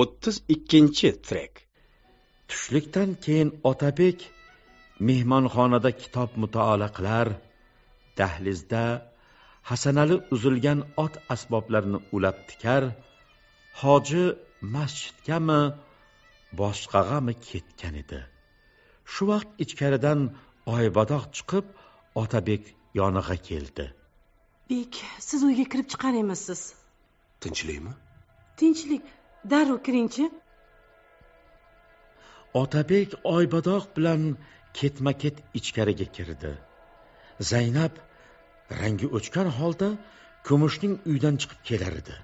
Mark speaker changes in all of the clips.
Speaker 1: o'ttiz ikkinchi trek.
Speaker 2: Tushlikdan keyin otabek mehmonxonada kitob mutolaa qilar dahlizda hasanali uzilgan ot asboblarini ulab tikar hoji masjidgami boshqag'ami ketgan edi. Shu vaqt ichkaridan oybadoq chiqib otabek yonig'a keldi.
Speaker 3: Bek siz uyga kirib chiqar emassiz
Speaker 4: tinchlikmi?
Speaker 3: Tinchlik darrov kiringchi.
Speaker 2: Otabek oybadoq bilan ketma ket ichkariga kirdi. Zaynab rangi o'chgan holda kumushning uydan chiqib kelar edi.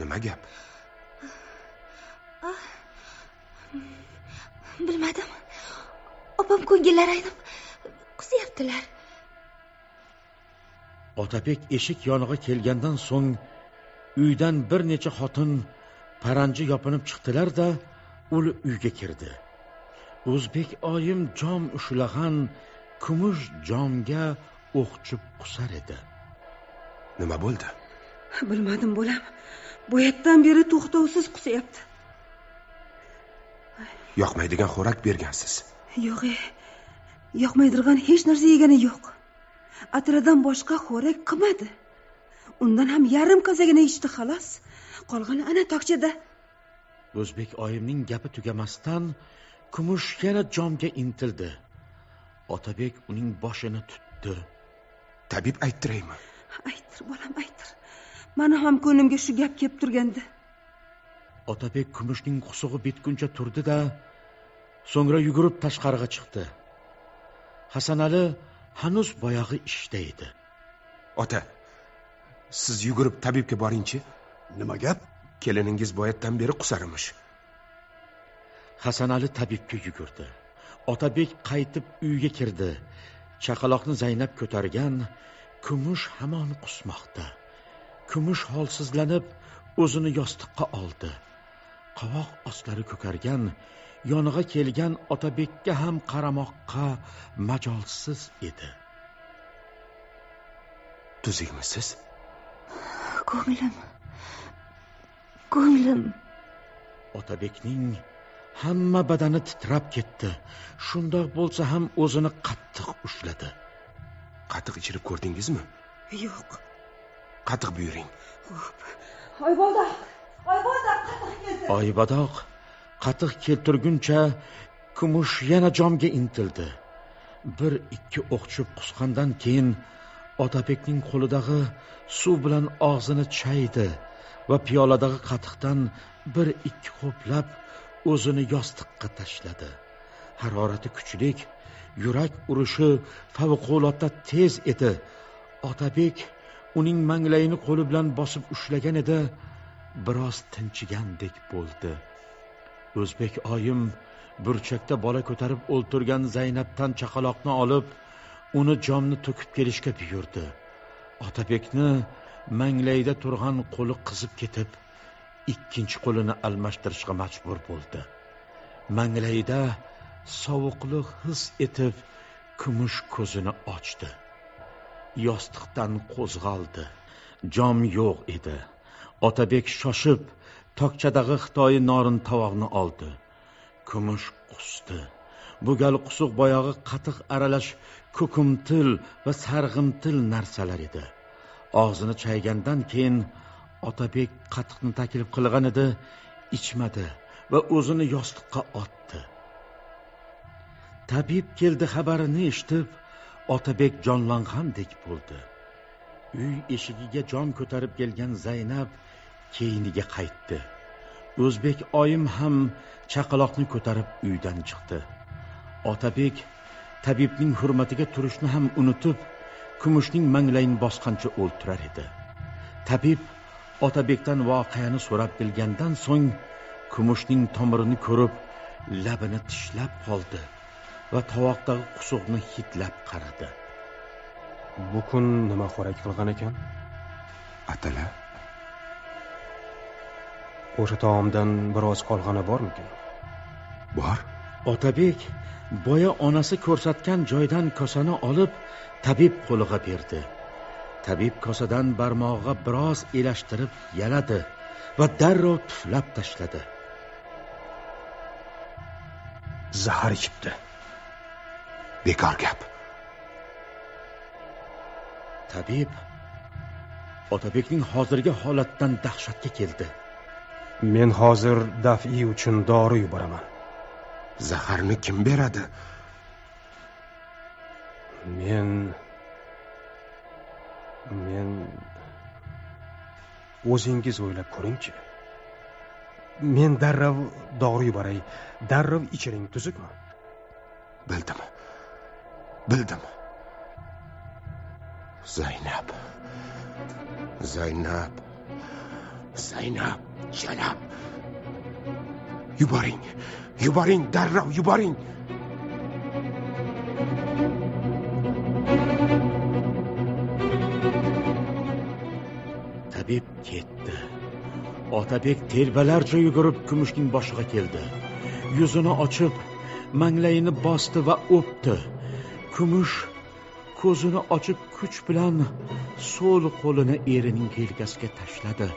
Speaker 4: Nima gap?
Speaker 5: Bilmadim. Opam ko'ngillari aynib qusyaptilar
Speaker 2: otabek eshik yonig'a kelgandan so'ng uydan bir necha xotin paranji yopinib chiqdilar da u uyga kirdi. O'zbek oyim jom ushlag'an kumush jomga o'qchib qusar edi.
Speaker 4: Nima bo'ldi?
Speaker 3: Bilmadim bolam. Boyatdan beri to'xtovsiz qusyapti
Speaker 4: yoqmaydigan xo'rak bergansiz.
Speaker 3: Yo'q e yoqmaydirgan hech narsa yegani yo'q. Atiradan boshqa xo'rak qilmadi undan ham yarim kosagina ichdi xolos qolgani ana tokchada.
Speaker 2: O'zbek oyimning gapi tugamasdan kumush yana jomga intildi. Otabek uning boshini tutdi.
Speaker 4: Tabib ayttiraymi?
Speaker 3: Aytir bolam aytir mani ham ko'nglimga shu gap kelib turgandi.
Speaker 2: Otabek kumushning qusug'i bitguncha turdi da so'ngra yugurib tashqariga chiqdi. Hasanali hanuz boyag'i ishda edi.
Speaker 4: Ota siz yugurib tabibga boringchi.
Speaker 6: Nima gap?
Speaker 4: Keliningiz boyatdan beri qusarmish.
Speaker 2: Hasanali tabibga yugurdi. Otabek qaytib uyga kirdi. Chaqaloqni zaynab ko'targan kumush hamon qusmoqda. Kumush holsizlanib o'zini yostiqqa oldi. Qovoq ostlari ko'kargan yonig'a kelgan otabekka ham qaramoqqa majolsiz edi.
Speaker 4: Tuzukmisiz
Speaker 5: ko'nglim. Ko'nglim.
Speaker 2: Otabekning hamma badani titrab ketdi. Shundoq bo'lsa ham o'zini qattiq ushladi.
Speaker 4: Qatiq ichirib ko'rdingizmi?
Speaker 3: Yo'q.
Speaker 4: Qatiq buyuring.
Speaker 3: Oyboldoq oyboldoq qatiq keldi.
Speaker 2: Oybadoq qatiq keltirguncha kumush yana jomga intildi. Bir ikki o'qchib qusgandan keyin otabekning qo'lidagi suv bilan og'zini chaydi va piyoladagi qatiqdan bir ikki ho'plab o'zini yostiqqa tashladi. Harorati kuchlik yurak urishi favqulodda tez edi. Otabek uning manglayini qo'li bilan bosib ushlagan edi biroz tinchigandek bo'ldi. O'zbek oyim burchakda bola ko'tarib o'ltirgan zaynabdan chaqaloqni olib uni jomni to'kib kelishga buyurdi. Otabekni manglayda turgan qo'li qizib ketib ikkinchi qo'lini almashtirishga majbur bo'ldi. Manglayda sovuqlik his etib kumush ko'zini ochdi. Yostiqdan qo'zg'aldi. Jom yo'q edi. Otabek shoshib tokchadagi xitoyi norin tovoqni oldi. Kumush qusdi bu gal qusuq boyog'i qatiq aralash ko'kimtil va sarg'imtil narsalar edi. Og'zini chaygandan keyin otabek qatiqni taklif qilgan edi ichmadi va o'zini yostiqqa otdi. Tabib keldi xabarini eshitib otabek jonlangandek bo'ldi. Uy eshigiga jon ko'tarib kelgan zaynab keyiniga qaytdi. O'zbek oyim ham chaqaloqni ko'tarib uydan chiqdi. Otabek tabibning hurmatiga turishni ham unutib kumushning manglayini bosgancha o'ltirar edi. Tabib otabekdan voqeani so'rab bilgandan so'ng kumushning tomirini ko'rib labini tishlab qoldi va tovoqdagi qusuqni hidlab qaradi.
Speaker 7: Bu kun nima xo'rak qilgan ekan?
Speaker 4: Atala?
Speaker 7: O'sha taomdan biroz qolgani bormikin?
Speaker 4: Bor
Speaker 2: otabek boya onasi ko'rsatgan joydan kosani olib tabib qo'liga berdi. Tabib kosadan barmog'iga biroz elashtirib yaladi va darrov tuflab tashladi.
Speaker 7: Zahar ichibdi.
Speaker 4: Bekor gap.
Speaker 2: Tabib otabekning hozirgi holatidan dahshatga keldi.
Speaker 7: Men hozir dafiy uchun dori yuboraman
Speaker 4: zaharni kim beradi?
Speaker 7: Men men o'zingiz o'ylab ko'ringchi. Men darrov dori yuboray darrov ichiring tuzukmi?
Speaker 4: Bildim. Bildim. Zaynab. Zaynab. Zaynab jalab. Yuboring yuboring darrov yuboring.
Speaker 2: Tabib ketdi. Otabek telbalarcha yugurib kumushning boshiga keldi. Yuzini ochib manglayini bosdi va o'pdi. Kumush ko'zini ochib kuch bilan so'l qo'lini erining yelkasiga tashladi.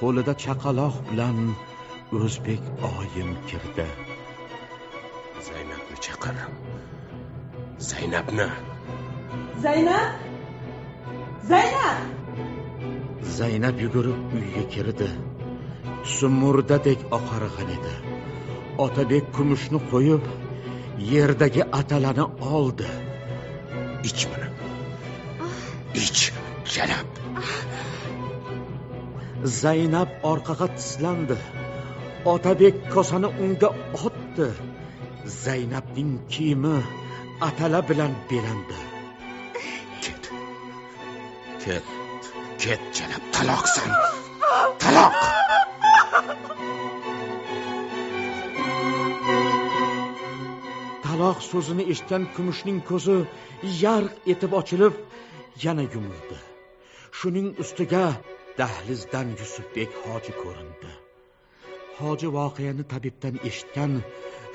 Speaker 2: Qo'lida chaqaloq bilan o'zbek oyim kirdi.
Speaker 4: Zaynabni chaqir. Zaynabni.
Speaker 3: Zaynab? Zaynab!
Speaker 2: Zaynab yugurib uyga kirdi. Tusi murdadek oqargan edi. Otabek kumushni qo'yib yerdagi atalani oldi.
Speaker 4: Ich buni. Ich jalab
Speaker 2: zaynab orqaga tislandi otabek kosani unga otdi. Zaynabning kiyimi atala bilan belandi.
Speaker 4: Ket. Ket. Ket jalab taloqsan taloq!
Speaker 2: Taloq so'zini eshitgan kumushning ko'zi yarq etib ochilib yana yumildi. Shuning ustiga dahlizdan yusufbek hoji ko'rindi hoji voqeani tabibdan eshitgan.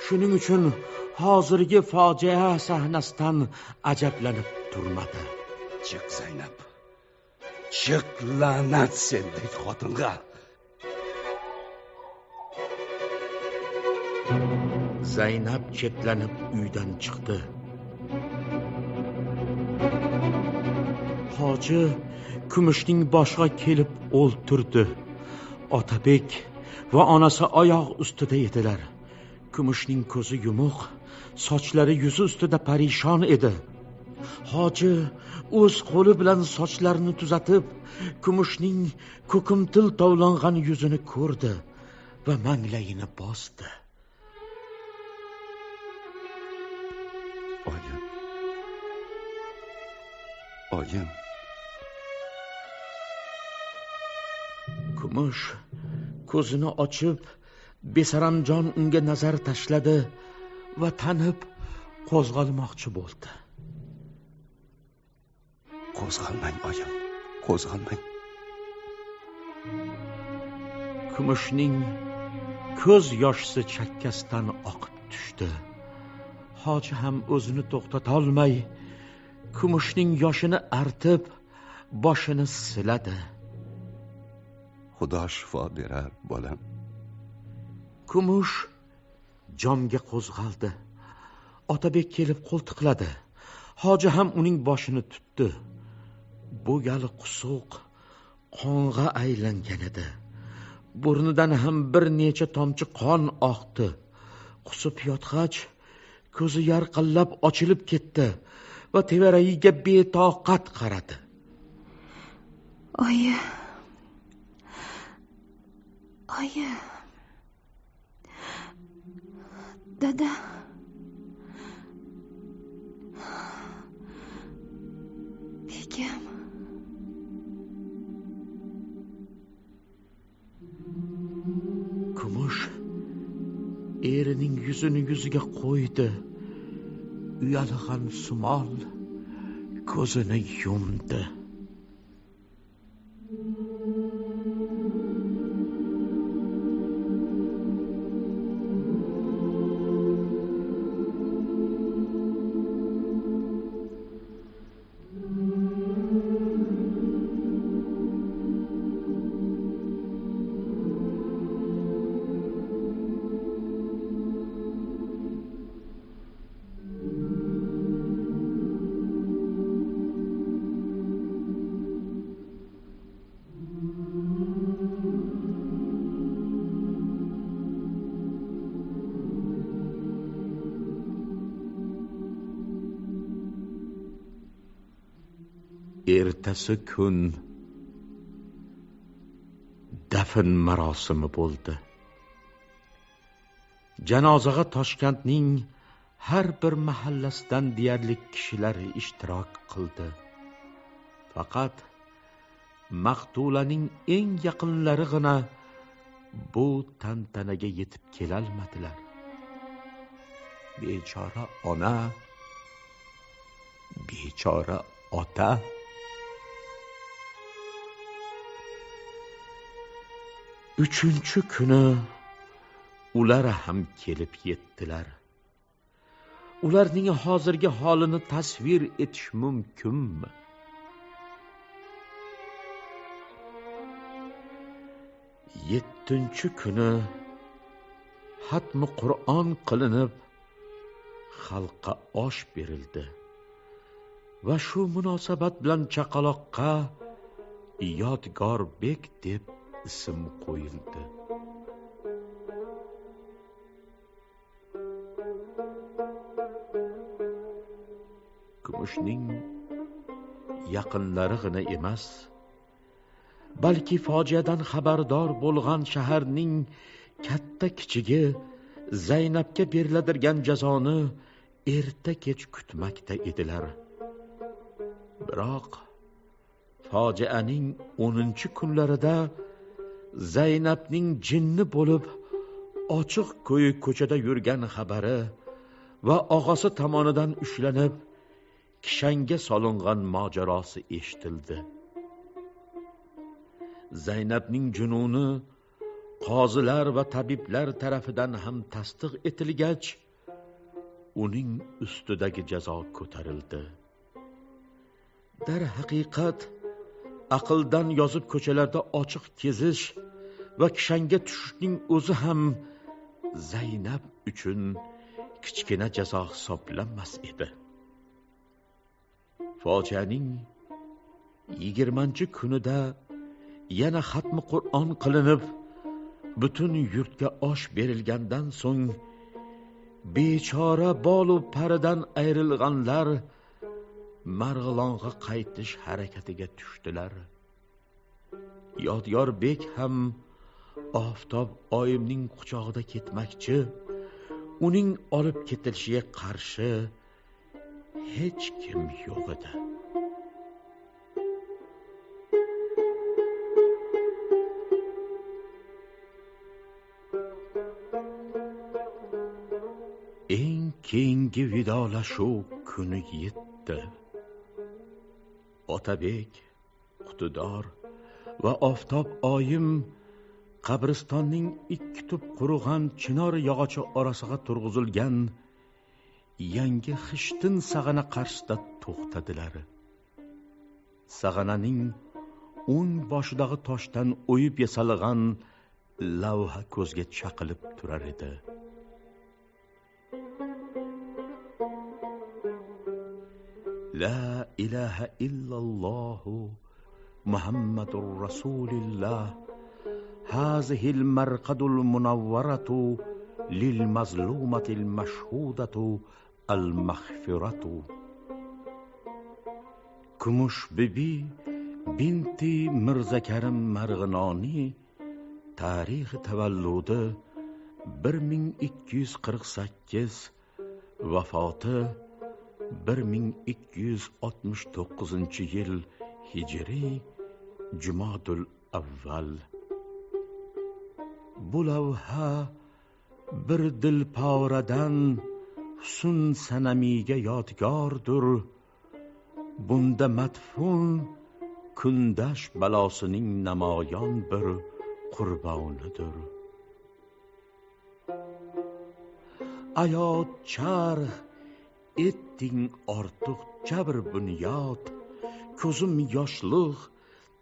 Speaker 2: Shuning uchun hozirgi fojia sahnasidan ajablanib turmadi.
Speaker 6: Chiq zaynab. Chiq la'nat sendek xotinga.
Speaker 2: Zaynab chetlanib uydan chiqdi. Hoji kumushning boshiga kelib o'ltirdi. Otabek va onasi oyoq ustida edilar. Kumushning ko'zi yumuq sochlari yuzi ustida parishon edi. Hoji o'z qo'li bilan sochlarini tuzatib kumushning ko'kimtil tovlangan yuzini ko'rdi va manglayini bosdi.
Speaker 6: Oyim. Oyim.
Speaker 2: Kumush ko'zini ochib besaramjon unga nazar tashladi va tanib qo'zg'almoqchi bo'ldi.
Speaker 6: Qo'zg'almang oyim qo'zg'almang.
Speaker 2: Kumushning ko'z yoshisi chakkasidan oqib tushdi. Hoji ham o'zini to'xtatolmay kumushning yoshini artib boshini siladi
Speaker 6: xudo shifo berar bolam.
Speaker 2: Kumush jomga qo'zg'aldi. Otabek kelib qo'ltiqladi hoji ham uning boshini tutdi. Bu gali qusuq qonga aylangan edi. Burnidan ham bir necha tomchi qon oqdi. Qusib yotg'ach ko'zi yarqillab ochilib ketdi va tevaragiga betoqat qaradi.
Speaker 5: Oyi oyi dada. Begim
Speaker 2: kumush erining yuzini yuziga qo'ydi uyalg'an sumol ko'zini yumdi ertasi kun dafn marosimi bo'ldi. Janozaga toshkentning har bir mahallasidan deyarli kishilar ishtirok qildi. Faqat maqtulaning eng yaqinlarigina bu tantanaga yetib kelolmadilar. Bechora ona bechora ota uchinchi kuni ular ham kelib yetdilar. Ularning hozirgi holini tasvir etish mumkinmi? Yettinchi kuni hatmi qur'on qilinib xalqqa osh berildi va shu munosabat bilan chaqaloqqa yodgorbek deb ism qo'yildi. Kumushning yaqinlarig'ina emas balki fojiadan xabardor bo'lgan shaharning katta kichigi zaynabga beriladirgan jazoni erta kech kutmakda edilar. Biroq fojianing o'ninchi kunlarida zaynabning jinni bo'lib ochiq ko'yi ko'chada yurgan xabari va og'asi tomonidan ushlanib kishanga solingan mojarosi eshitildi. Zaynabning jununi qozilar va tabiblar tarafidan ham tasdiq etilgach uning ustidagi jazo ko'tarildi. Darhaqiqat aqldan yozib ko'chalarda ochiq kezish va kishanga tushishning o'zi ham zaynab uchun kichkina jazo hisoblanmas edi. Fojianing yigirmanchi kunida yana xatmi qur'on qilinib butun yurtga osh berilgandan so'ng bechora bolu paridan ayrilganlar marg'ilonga qaytish harakatiga tushdilar. Yodgorbek ham oftob oyimning quchog'ida ketmoqchi uning olib ketilishiga qarshi hech kim yo'q edi. Eng keyingi vidolashuv kuni yetdi. Otabek qutidor va oftob oyim qabristonning ikki tup qurug'an chinor yog'ochi orasiga turg'izilgan yangi xishtin sag'ana qarshisida to'xtadilar. Sag'ananing o'ng boshidagi toshdan o'yib yasalgan lavha ko'zga chaqilib turar edi. لا إله إلا الله محمد رسول الله. هذه المرقد المنورة للمظلومة المشهودة المغفرة. کموش ببی بنتی مرزکرم مرغنانی تاریخ تولده 1248 وفاته 1269 yil hijriy jumodul avval. Bu lavha bir dilporadan husn sanamiga yodgordir bunda madfun kundash balosining namoyon bir qurbonidir. Ayot charx etding ortiq jabr bunyod ko'zim yoshliq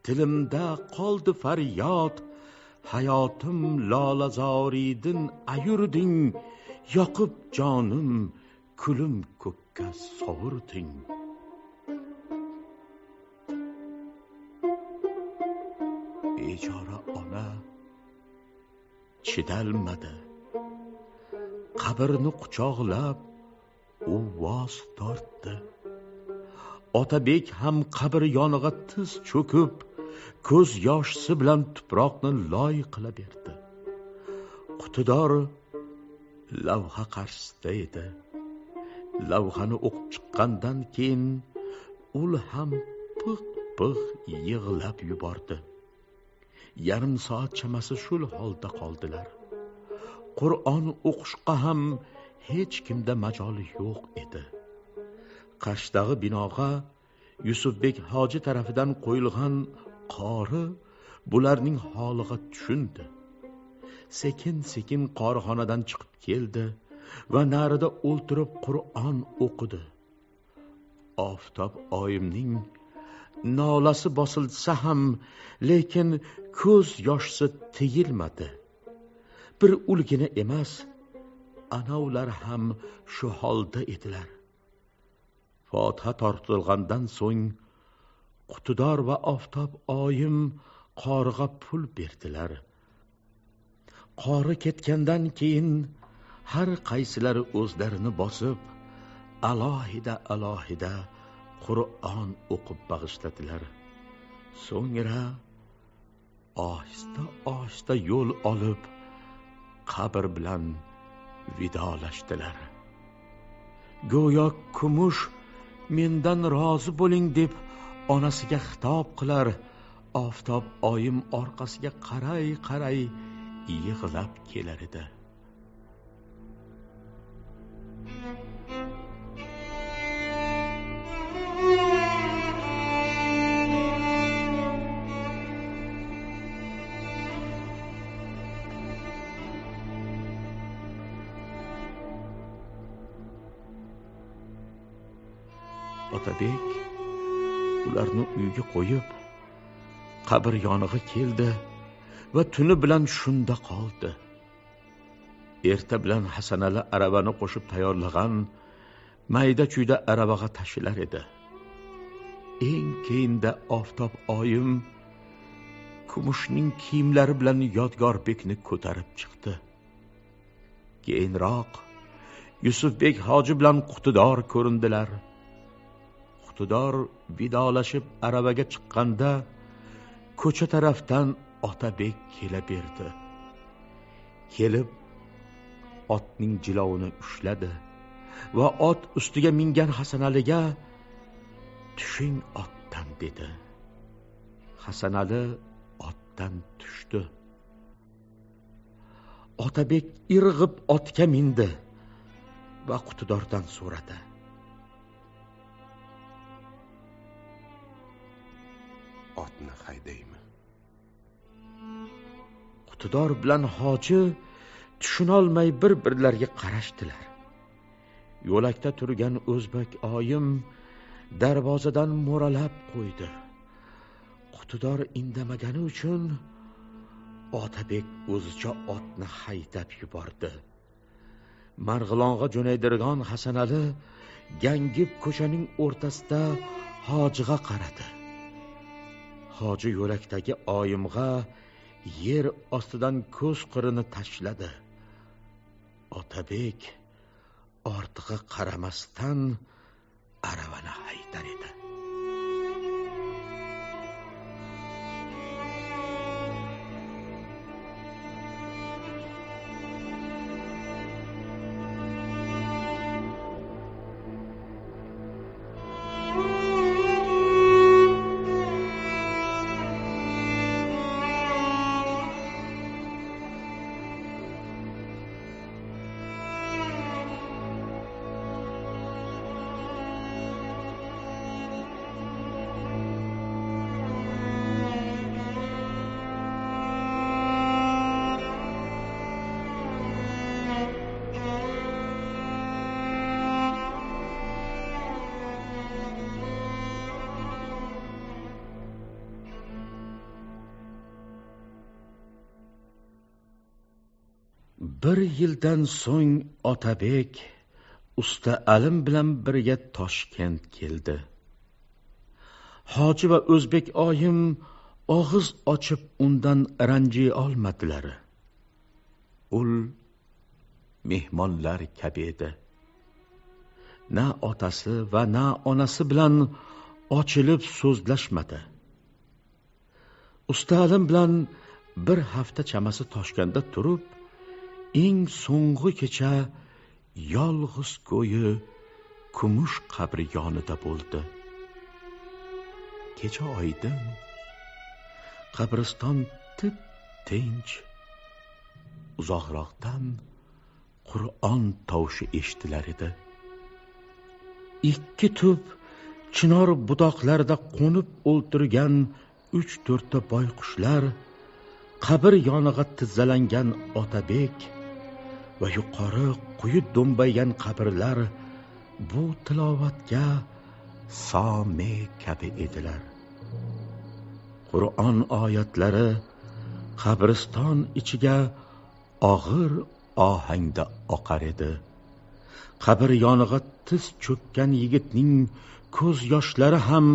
Speaker 2: tilimda qoldi faryod. Hayotim lolazoriydin ayurding yoqib jonim kulim ko'kka sovurding. Bechora ona chidalmadi. Qabrni quchoqlab u voz tortdi. Otabek ham qabr yonig'a tiz cho'kib ko'z yoshisi bilan tuproqni loy qila berdi. Qutidor lavha qarshisida edi. Lavhani o'qib chiqqandan keyin ul ham pix pix yig'lab yubordi. Yarim soat chamasi shu holda qoldilar. Qur'on o'qishga ham hech kimda majoli yo'q edi. Qashdag'i binoga yusufbek hoji tarafidan qo'yilgan qori bularning holiga tushundi. Sekin sekin qorixonadan chiqib keldi va narida o'ltirib qur'on o'qidi. Oftob oyimning nolasi bosilsa ham lekin ko'z yoshsi tiyilmadi. Bir ulgina emas ana ular ham shu holda edilar. Fotiha tortilgandan so'ng qutidor va oftob oyim qoriga pul berdilar. Qori ketgandan keyin har qaysilari o'zlarini bosib alohida alohida qur'on o'qib bag'ishladilar. So'ngra ohista ohista yo'l olib qabr bilan vidolashdilar. Go'yo kumush mendan rozi bo'ling deb onasiga xitob qilar. Oftob oyim orqasiga qaray qaray yig'lab kelar edi. Ularni uyga qo'yib qabr yonig'i keldi va tuni bilan shunda qoldi. Erta bilan hasanali aravani qo'shib tayyorlagan mayda chuyda aravaga tashilar edi. Eng keyinda oftob oyim kumushning kiyimlari bilan yodgorbekni ko'tarib chiqdi. Keyinroq yusufbek hoji bilan qutidor ko'rindilar. Iqtidor vidolashib aravaga chiqqanda ko'cha tarafdan otabek kela berdi. Kelib otning jilovini ushladi va ot ustiga mingan hasanaliga tushing otdan dedi. Hasanali otdan tushdi. Otabek irg'ib otga mindi va qutidordan so'radi.
Speaker 6: Otni haydaymi?
Speaker 2: Qutidor bilan hoji tushunolmay bir birlariga qarashdilar. Yo'lakda turgan o'zbek oyim darvozadan mo'ralab qo'ydi. Qutidor indamagani uchun otabek o'zicha otni haydab yubordi. Marg'ilonga jo'naydirgan hasanali gangib ko'chaning o'rtasida hojiga qaradi. Hoji yo'lakdagi oyimg'a yer ostidan ko'z qirini tashladi. Otabek ortiqqa qaramasdan aravani haydar edi. Bir yildan so'ng otabek usta alim bilan birga toshkent keldi. Hoji va o'zbek oyim og'iz ochib undan ranjiy olmadilar. Ul mehmonlar kabi edi. Na otasi va na onasi bilan ochilib so'zlashmadi. Usta alim bilan bir hafta chamasi toshkentda turib eng so'nggi kecha yolg'iz ko'yi kumush qabri yonida bo'ldi. Kecha oydin qabriston tip tinch uzoqroqdan qur'on tovushi eshitilar edi. Ikki tup chinor budoqlarida qo'nib o'ltirgan uch to'rtta boyqushlar qabr yonig'a tizzalangan otabek va yuqori quyi do'mbaygan qabrlar bu tilovatga some kabi edilar. Qur'on oyatlari qabriston ichiga og'ir ohangda oqar edi. Qabr yonig'a tiz cho'kkan yigitning ko'z yoshlari ham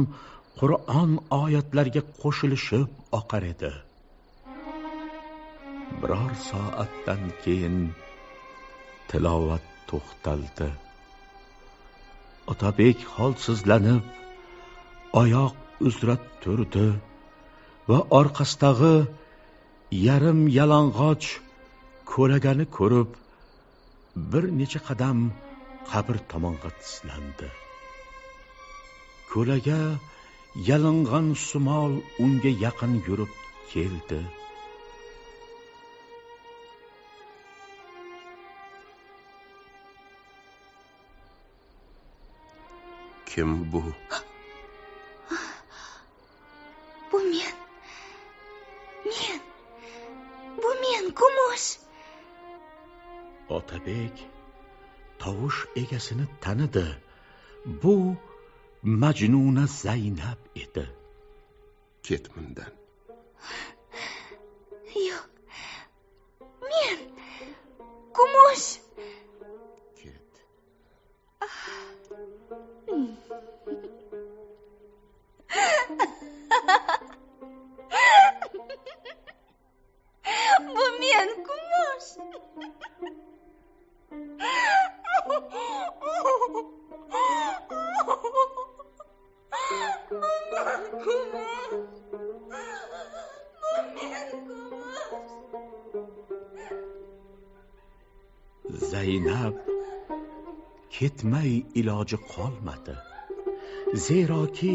Speaker 2: qur'on oyatlariga qo'shilishib oqar edi. Biror soatdan keyin tilovat to'xtaldi. Otabek holsizlanib oyoq uzra turdi va orqasidagi yarim yalang'och ko'lagani ko'rib bir necha qadam qabr tomonga tislandi. Ko'laga yaling'an sumol unga yaqin yurib keldi.
Speaker 6: Kim bu
Speaker 5: bu men men bu men kumush
Speaker 2: otabek tovush egasini tanidi bu majnuna zaynab edi
Speaker 6: ket bundan
Speaker 2: zaynab ketmay iloji qolmadi. Zeroki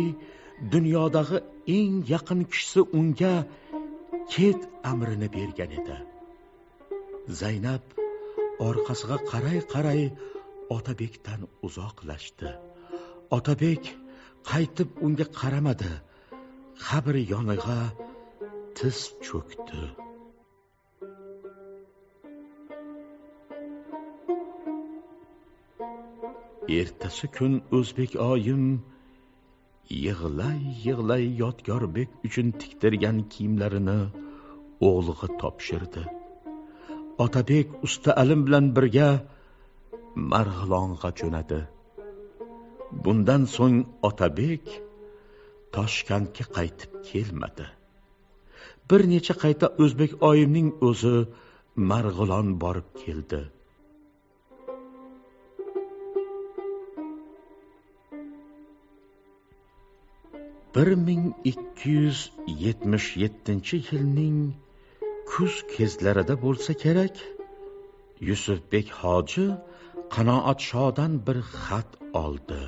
Speaker 2: dunyodagi eng yaqin kishisi unga ket amrini bergan edi. Zaynab orqasiga qaray qaray otabekdan uzoqlashdi. Otabek qaytib unga qaramadi. Qabr yonig'a tiz cho'kdi. Ertasi kun o'zbek oyim yig'lay yig'lay yodgorbek uchun tiktirgan kiyimlarini o'g'liga topshirdi. Otabek usta alim bilan birga marg'ilonga jo'nadi. Bundan so'ng otabek toshkentga qaytib kelmadi. Bir necha qayta o'zbek oyimning o'zi marg'ilon borib keldi. Bir ming ikki yuz yetmish yettinchi yilning kuz kezlarida bo'lsa kerak yusufbek hoji qanoatshodan bir xat oldi.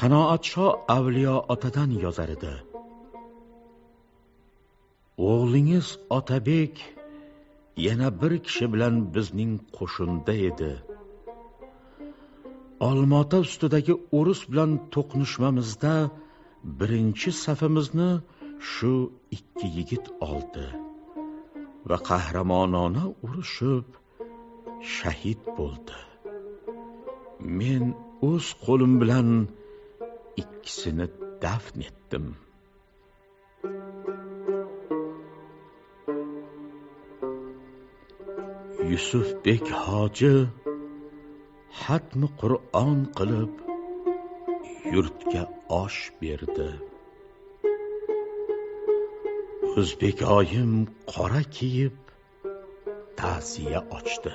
Speaker 2: Qanoatsho avliyo otadan yozar edi. O'g'lingiz otabek yana bir kishi bilan bizning qo'shinda edi. Olmaota ustidagi urush bilan to'qnashmamizda birinchi safimizni shu ikki yigit oldi va qahramonona urushib shahid bo'ldi. Men o'z qo'lim bilan ikkisini dafn etdim. Yusufbek hoji hatmi qur'on qilib yurtga osh berdi. O'zbek oyim qora kiyib ta'ziya ochdi.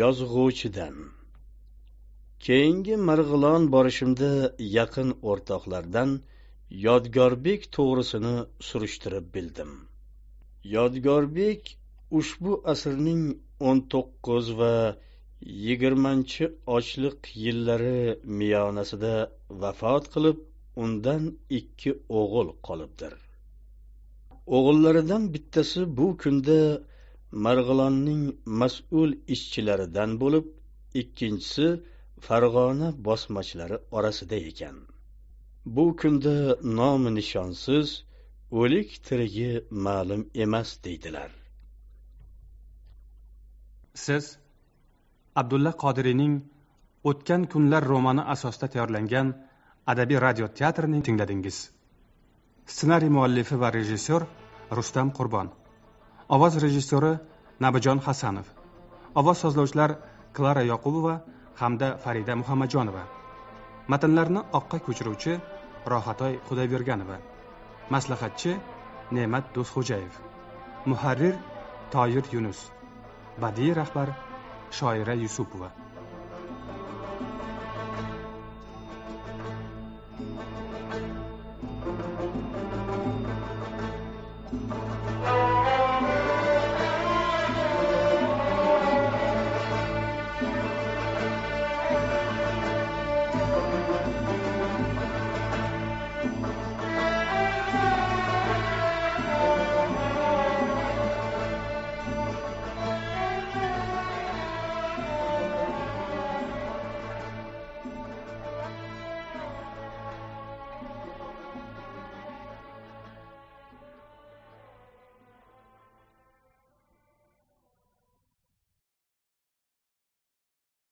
Speaker 1: Yozg'uvchidan. Keyingi marg'ilon borishimda yaqin o'rtoqlardan yodgorbek to'g'risini surishtirib bildim. Yodgorbek ushbu asrning o'n to'qqiz va yigirmanchi ochliq yillari miyonasida vafot qilib undan ikki o'g'il qolibdir. O'g'illaridan bittasi bu kunda marg'ilonning mas'ul ishchilaridan bo'lib ikkinchisi farg'ona bosmachilari orasida ekan. Bu kunda nomi nishonsiz o'lik tirigi ma'lum emas deydilar.
Speaker 8: Siz abdulla qodiriyning o'tgan kunlar romani asosida tayyorlangan adabiy radio teatrini tingladingiz. Ssenariy muallifi va rejissyor rustam qurbon. Ovoz rejissyori nabijon hasanov. Ovoz sozlovchilar klara yoqubova hamda farida muhammadjonova. Matnlarni oqqa ko'chiruvchi rohatoy xudoyberganova. Maslahatchi ne'mat do'stxo'jayev. Muharrir toyir yunus. Badiiy rahbar shoira yusupova.